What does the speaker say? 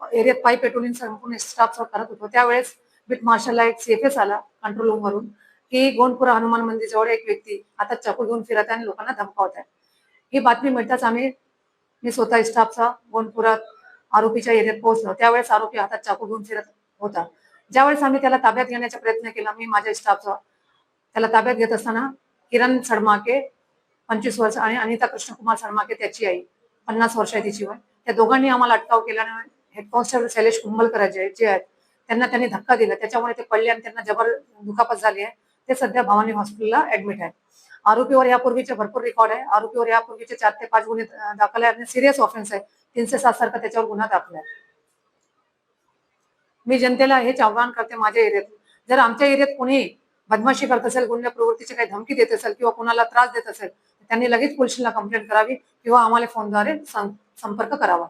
एरियात पायी पेट्रोलिंग संपूर्ण स्टाफ करत होतो. त्यावेळेस बीट मार्शलला एक सीएफएस आला कंट्रोल रूम वरून. की गोंडपुरा हनुमान मंदिर जवळ एक व्यक्ती आता चाकू घेऊन फिरत आहे आणि लोकांना धमकावत आहे. ही बातमी मिळताच आम्ही मी स्वतः स्टाफचा गोंडपुरात आरोपीच्या एरियात पोहोचलो. त्यावेळेस आरोपी हातात चाकू घेऊन फिरत होता. ज्यावेळेस आम्ही त्याला ताब्यात घेण्याचा प्रयत्न केला मी माझ्या स्टाफचा त्याला ताब्यात घेत असताना किरण सडमाके पंचवीस वर्ष आणि अनिता कृष्णकुमार सडमाके त्याची आई पन्नास वर्ष आहे तिची वय. त्या दोघांनी आम्हाला अटकाव केल्याने हेड कॉन्स्टेबल शैलेश कुंभलकर जे जे आहेत त्यांना त्यांनी धक्का दिला. त्याच्यामुळे ते पडले आणि त्यांना जबर दुखापत झाली आहे. ते सध्या भवानी हॉस्पिटलला ऍडमिट आहे. आरोपीवर यापूर्वीचे भरपूर रेकॉर्ड आहे. आरोपीवर यापूर्वीचे चार ते पाच गुन्हे दाखल आहे आणि सिरियस ऑफेन्स आहे. तीनशे सात सारखा त्याच्यावर गुन्हा दाखल आहे. मी जनतेला हेच आव्हान करते माझ्या एरियात. जर आमच्या एरियात कोणी बदमाशी करत असेल गुन्हे प्रवृत्तीची काही धमकी देत असेल किंवा कोणाला त्रास देत असेल त्यांनी लगेच पोलिसांना कंप्लेंट करावी किंवा आम्हाला फोनद्वारे संपर्क करावा.